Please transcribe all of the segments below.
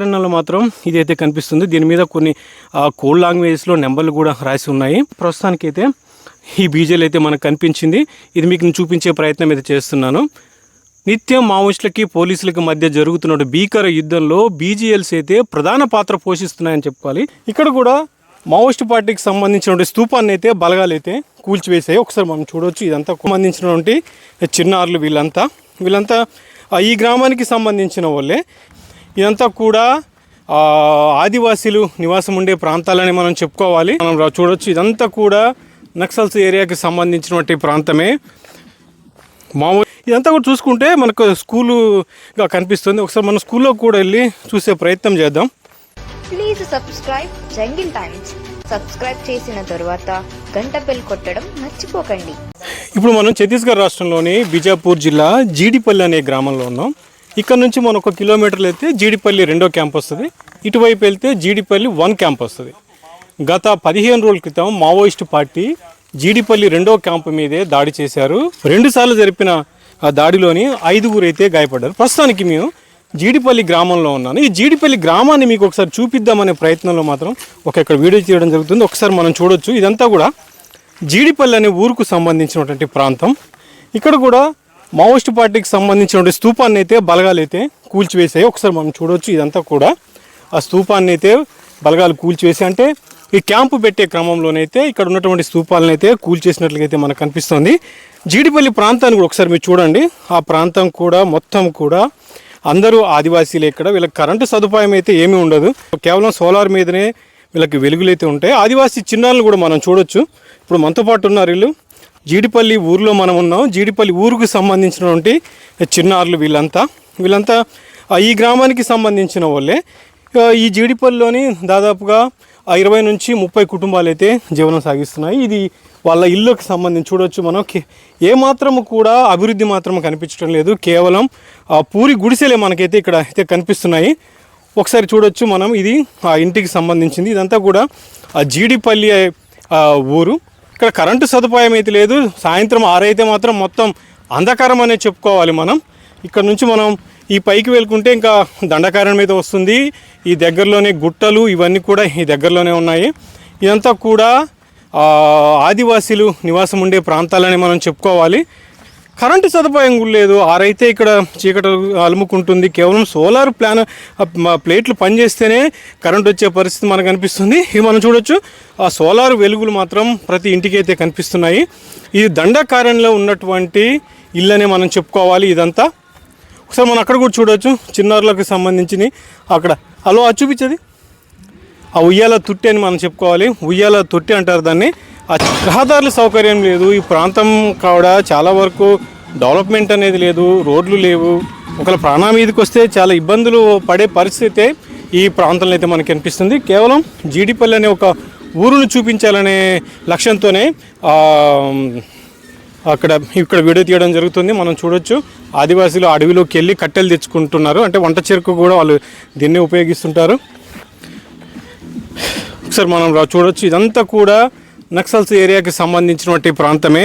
అరణ్యంలో మాత్రం ఇదైతే కనిపిస్తుంది. దీని మీద కొన్ని కోల్డ్ లాంగ్వేజెస్లో లాంగ్వేజ్లో నెంబర్లు కూడా రాసి ఉన్నాయి. ప్రస్తుతానికైతే ఈ బీజేలు అయితే మనకు కనిపించింది. ఇది మీకు నేను చూపించే ప్రయత్నం అయితే చేస్తున్నాను. నిత్యం మావోయిస్టులకి పోలీసులకి మధ్య జరుగుతున్న భీకర యుద్ధంలో బీజీఎల్స్ అయితే ప్రధాన పాత్ర పోషిస్తున్నాయని చెప్పుకోవాలి ఇక్కడ కూడా మావోయిస్ట్ పార్టీకి సంబంధించినటువంటి స్తూపాన్ని అయితే బలగాలైతే కూల్చివేసాయి ఒకసారి మనం చూడవచ్చు ఇదంతా సంబంధించినటువంటి చిన్నారులు వీళ్ళంతా. వీళ్ళంతా ఈ గ్రామానికి సంబంధించిన వాళ్ళే. ఇదంతా కూడా ఆదివాసీలు నివాసం ఉండే ప్రాంతాలని మనం చెప్పుకోవాలి. మనం చూడొచ్చు. ఇదంతా కూడా నక్సల్స్ ఏరియాకి సంబంధించినటువంటి ప్రాంతమే. మామూలు ఇదంతా కూడా చూసుకుంటే మనకు స్కూలుగా కనిపిస్తుంది. ఒకసారి మన స్కూల్లో కూడా వెళ్ళి చూసే ప్రయత్నం చేద్దాం. Please subscribe jungle times. Subscribe చేసిన తరువాత గంట బెల్ కొట్టడం మర్చిపోకండి. ఇప్పుడు మనం ఛత్తీస్గఢ్ రాష్ట్రంలోని బిజాపూర్ జిల్లా జీడిపల్లి అనే గ్రామంలో ఉన్నాం. ఇక్కడ నుంచి మనం ఒక కిలోమీటర్లు అయితే జీడిపల్లి రెండో క్యాంప్ వస్తుంది. ఇటువైపు వెళ్తే జీడిపల్లి వన్ క్యాంప్ వస్తుంది. గత పదిహేను రోజుల క్రితం మావోయిస్ట్ పార్టీ జీడిపల్లి రెండో క్యాంప్ మీదే దాడి చేశారు. రెండుసార్లు జరిపిన ఆ దాడిలోని ఐదుగురు అయితే గాయపడ్డారు. ప్రస్తుతానికి మేము జీడిపల్లి గ్రామంలో ఉన్నాను. ఈ జీడిపల్లి గ్రామాన్ని మీకు ఒకసారి చూపిద్దామనే ప్రయత్నంలో మాత్రం ఒక ఇక్కడ వీడియో తీయడం జరుగుతుంది. ఒకసారి మనం చూడొచ్చు. ఇదంతా కూడా జీడిపల్లి అనే ఊరుకు సంబంధించినటువంటి ప్రాంతం. ఇక్కడ కూడా మావోయిస్ట్ పార్టీకి సంబంధించిన స్తూపాన్ని అయితే బలగాలు అయితే కూల్చివేసాయి ఒకసారి మనం చూడవచ్చు ఇదంతా కూడా. ఆ స్తూపాన్ని అయితే బలగాలు కూల్చివేసి అంటే ఈ క్యాంపు పెట్టే క్రమంలోనైతే ఇక్కడ ఉన్నటువంటి స్తూపాలను అయితే కూల్చేసినట్లుగైతే మనకు కనిపిస్తుంది. జీడిపల్లి ప్రాంతాన్ని కూడా ఒకసారి మీరు చూడండి. ఆ ప్రాంతం కూడా మొత్తం కూడా అందరూ ఆదివాసీలే ఇక్కడ. వీళ్ళకి కరెంటు సదుపాయం అయితే ఏమీ ఉండదు. కేవలం సోలార్ మీదనే వీళ్ళకి వెలుగులు అయితే ఉంటాయి. ఆదివాసీ చిన్నారులు కూడా మనం చూడొచ్చు. ఇప్పుడు మనతో పాటు ఉన్నారు వీళ్ళు. జీడిపల్లి ఊరిలో మనం ఉన్నాం. జీడిపల్లి ఊరుకు సంబంధించినటువంటి చిన్నారులు వీళ్ళంతా. వీళ్ళంతా ఈ గ్రామానికి సంబంధించిన వాళ్ళే. ఈ జీడిపల్లిలోని దాదాపుగా ఇరవై నుంచి ముప్పై కుటుంబాలు అయితే జీవనం సాగిస్తున్నాయి. ఇది వాళ్ళ ఇళ్ళకు సంబంధించి చూడొచ్చు మనం. ఏ మాత్రము కూడా అభివృద్ధి మాత్రం కనిపించడం లేదు. కేవలం ఆ పూరి గుడిసెలే మనకైతే ఇక్కడ అయితే కనిపిస్తున్నాయి. ఒకసారి చూడొచ్చు మనం. ఇది ఆ ఇంటికి సంబంధించింది. ఇదంతా కూడా ఆ జీడిపల్లి ఊరు. ఇక్కడ కరెంటు సదుపాయం అయితే లేదు. సాయంత్రం ఆరైతే మాత్రం మొత్తం అంధకారం అనే చెప్పుకోవాలి మనం. ఇక్కడ నుంచి మనం ఈ పైకి వెళ్ళుకుంటే ఇంకా దండకారణం మీద వస్తుంది. ఈ దగ్గరలోనే గుట్టలు ఇవన్నీ కూడా ఈ దగ్గరలోనే ఉన్నాయి. ఇదంతా కూడా ఆదివాసీలు నివాసం ఉండే ప్రాంతాలని మనం చెప్పుకోవాలి. కరెంటు సదుపాయం కూడా లేదు. ఆరైతే ఇక్కడ చీకట అలుముకుంటుంది. కేవలం సోలార్ ప్లాన్ ప్లేట్లు పనిచేస్తేనే కరెంట్ వచ్చే పరిస్థితి మనకు కనిపిస్తుంది ఇది మనం చూడొచ్చు. ఆ సోలార్ వెలుగులు మాత్రం ప్రతి ఇంటికి అయితే కనిపిస్తున్నాయి. ఇది దండకార్యంలో ఉన్నటువంటి ఇల్లనే మనం చెప్పుకోవాలి ఇదంతా. ఒకసారి మనం అక్కడ కూడా చూడొచ్చు. చిన్నారులకు సంబంధించి అక్కడ. హలో అది చూపించది? ఆ ఉయ్యాల తొట్టి అని మనం చెప్పుకోవాలి. ఉయ్యాల తొట్టి అంటారు దాన్ని. ఆ రహదారుల సౌకర్యం లేదు. ఈ ప్రాంతం కావడ చాలా వరకు డెవలప్మెంట్ అనేది లేదు. రోడ్లు లేవు. ఒకవేళ ప్రాణా మీదకి వస్తే చాలా ఇబ్బందులు పడే పరిస్థితి ఈ ప్రాంతంలో అయితే మనకి అనిపిస్తుంది. కేవలం జీడిపల్లి అనే ఒక ఊరును చూపించాలనే లక్ష్యంతోనే అక్కడ ఇక్కడ వీడియో తీయడం జరుగుతుంది. మనం చూడొచ్చు. ఆదివాసీలు అడవిలోకి వెళ్ళి కట్టెలు తెచ్చుకుంటున్నారు. అంటే వంట చెరుకు కూడా వాళ్ళు దీన్నే ఉపయోగిస్తుంటారు. ఒకసారి మనం చూడొచ్చు. ఇదంతా కూడా నక్సల్స్ ఏరియాకి సంబంధించినటువంటి ప్రాంతమే.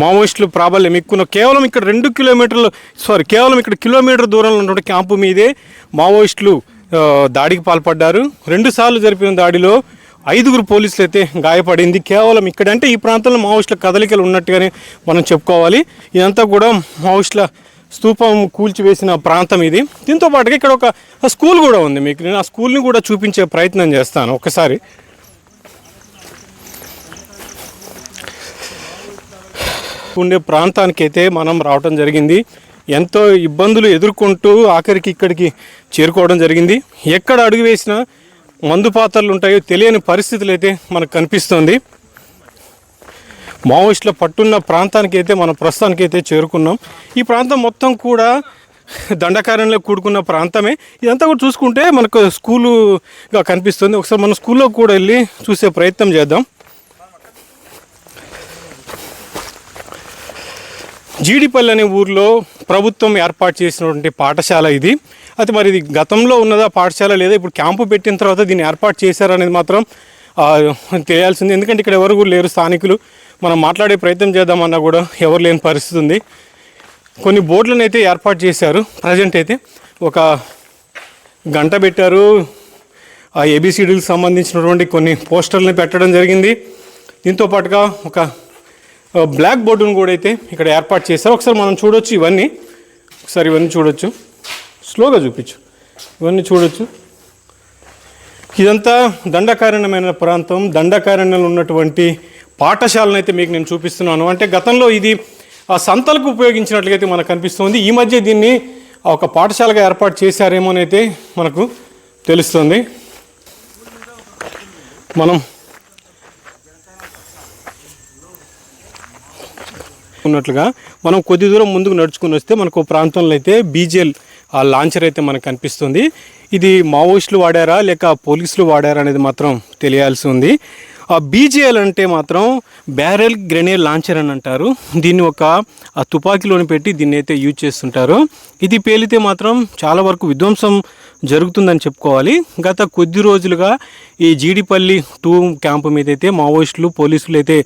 మావోయిస్టులు ప్రాబల్యం ఎక్కువ. కేవలం ఇక్కడ రెండు కిలోమీటర్లు సారీ కేవలం ఇక్కడ కిలోమీటర్ దూరంలో ఉన్నటువంటి క్యాంపు మీదే మావోయిస్టులు దాడికి పాల్పడ్డారు. రెండుసార్లు జరిపిన దాడిలో ఐదుగురు పోలీసులు అయితే గాయపడింది. కేవలం ఇక్కడ అంటే ఈ ప్రాంతంలో మావోయిస్టుల కదలికలు ఉన్నట్టుగానే మనం చెప్పుకోవాలి. ఇదంతా కూడా మావోయిస్టుల స్తూపం కూల్చివేసిన ప్రాంతం ఇది. దీంతో పాటుగా ఇక్కడ ఒక స్కూల్ కూడా ఉంది మీకు. నేను ఆ స్కూల్ని కూడా చూపించే ప్రయత్నం చేస్తాను. ఒకసారి ఉండే ప్రాంతానికి అయితే మనం రావటం జరిగింది. ఎంతో ఇబ్బందులు ఎదుర్కొంటూ ఆఖరికి ఇక్కడికి చేరుకోవడం జరిగింది. ఎక్కడ అడుగు వేసినా మందు పాత్రలు ఉంటాయో తెలియని పరిస్థితులు అయితే మనకు కనిపిస్తుంది. మావోయిస్టుల పట్టున్న ప్రాంతానికి అయితే మనం ప్రస్తుతానికి అయితే చేరుకున్నాం. ఈ ప్రాంతం మొత్తం కూడా దండకారణ్యంలో కూడుకున్న ప్రాంతమే. ఇదంతా కూడా చూసుకుంటే మనకు స్కూలుగా కనిపిస్తుంది. ఒకసారి మన స్కూల్లో కూడా వెళ్ళి చూసే ప్రయత్నం చేద్దాం. జీడిపల్లి అనే ఊర్లో ప్రభుత్వం ఏర్పాటు చేసినటువంటి పాఠశాల ఇది. అయితే మరి ఇది గతంలో ఉన్నదా పాఠశాల లేదా ఇప్పుడు క్యాంపు పెట్టిన తర్వాత దీన్ని ఏర్పాటు చేశారనేది మాత్రం తెలియాల్సింది. ఎందుకంటే ఇక్కడ ఎవరు కూడా లేరు స్థానికులు. మనం మాట్లాడే ప్రయత్నం చేద్దామన్నా కూడా ఎవరు లేని పరిస్థితి ఉంది. కొన్ని బోర్డులను అయితే ఏర్పాటు చేశారు. ప్రజెంట్ అయితే ఒక గంట పెట్టారు. ఆ ఏబిసిడీలకు సంబంధించినటువంటి కొన్ని పోస్టర్లను పెట్టడం జరిగింది. దీంతో పాటుగా ఒక Uh, బ్లాక్ బోర్డును కూడా అయితే ఇక్కడ ఏర్పాటు చేశారు. ఒకసారి మనం చూడొచ్చు ఇవన్నీ. ఒకసారి ఇవన్నీ చూడొచ్చు. స్లోగా చూపించు. ఇవన్నీ చూడొచ్చు. ఇదంతా దండకారణ్యమైన ప్రాంతం. దండకారణ్యంలో ఉన్నటువంటి పాఠశాలను అయితే మీకు నేను చూపిస్తున్నాను. అంటే గతంలో ఇది ఆ సంతలకు ఉపయోగించినట్లుగా అయితే మనకు కనిపిస్తుంది. ఈ మధ్య దీన్ని ఒక పాఠశాలగా ఏర్పాటు చేశారేమోనైతే మనకు తెలుస్తుంది. మనం ఉన్నట్లుగా మనం కొద్ది దూరం ముందుకు నడుచుకుని వస్తే మనకు ప్రాంతంలో అయితే బీజేఎల్ ఆ లాంచర్ అయితే మనకు కనిపిస్తుంది. ఇది మావోయిస్టులు వాడారా లేక పోలీసులు వాడారా అనేది మాత్రం తెలియాల్సి ఉంది. ఆ బీజేఎల్ అంటే మాత్రం బ్యారెల్ గ్రెనేడ్ లాంచర్ అని అంటారు. దీన్ని ఒక ఆ తుపాకీలోని పెట్టి దీన్ని అయితే యూజ్ చేస్తుంటారు. ఇది పేలితే మాత్రం చాలా వరకు విధ్వంసం జరుగుతుందని చెప్పుకోవాలి. గత కొద్ది రోజులుగా ఈ జీడిపల్లి టూ క్యాంపు మీద అయితే మావోయిస్టులు పోలీసులు అయితే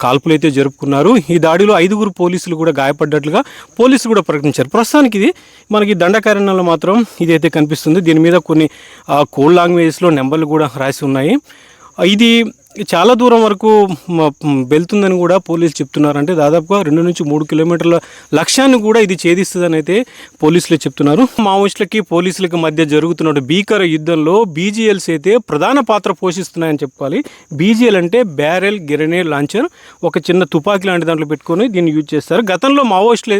కాల్పులు అయితే జరుపుకున్నారు. ఈ దాడిలో ఐదుగురు పోలీసులు కూడా గాయపడ్డట్లుగా పోలీసులు కూడా ప్రకటించారు. ప్రస్తుతానికి ఇది మనకి దండకారణ్యంలో మాత్రం ఇదైతే కనిపిస్తుంది. దీని మీద కొన్ని ఆ, కోడ్ లాంగ్వేజెస్లో నెంబర్లు కూడా రాసి ఉన్నాయి. ఇది చాలా దూరం వరకు వెళ్తుందని కూడా పోలీసులు చెప్తున్నారు. అంటే దాదాపుగా రెండు నుంచి మూడు కిలోమీటర్ల లక్ష్యాన్ని కూడా ఇది ఛేదిస్తుందని అయితే పోలీసులు చెప్తున్నారు. మావోయిస్టులకి పోలీసులకి మధ్య జరుగుతున్న భీకర యుద్ధంలో బీజీఎల్స్ అయితే ప్రధాన పాత్ర పోషిస్తున్నాయని చెప్పుకోవాలి బీజీఎల్ అంటే బ్యారెల్ గ్రెనేడ్ లాంచర్ ఒక చిన్న తుపాకీ లాంటి దాంట్లో పెట్టుకొని దీన్ని యూజ్ చేస్తారు. గతంలో మావోయిస్టులు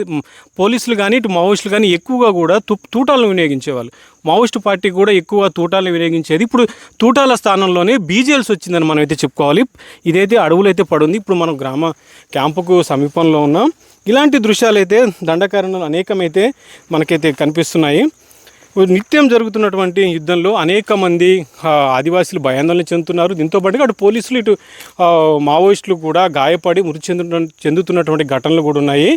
పోలీసులు కానీ ఇటు మావోయిస్టులు కానీ ఎక్కువగా కూడా తు తూటాలను వినియోగించేవాళ్ళు. మావోయిస్టు పార్టీ కూడా ఎక్కువ తూటాలను వినియోగించేది. ఇప్పుడు తూటాల స్థానంలోనే బీజీఎల్స్ వచ్చిందని మనం అయితే చెప్పుకోవాలి. ఇదైతే అడవులు అయితే పడుంది. ఇప్పుడు మనం గ్రామ క్యాంపుకు సమీపంలో ఉన్నాం. ఇలాంటి దృశ్యాలు అయితే దండకారణలు అనేకమైతే మనకైతే కనిపిస్తున్నాయి. నిత్యం జరుగుతున్నటువంటి యుద్ధంలో అనేక మంది ఆదివాసీలు భయాందోళన చెందుతున్నారు. దీంతో పాటుగా అటు పోలీసులు ఇటు మావోయిస్టులు కూడా గాయపడి మృతి చెందు చెందుతున్నటువంటి ఘటనలు కూడా ఉన్నాయి.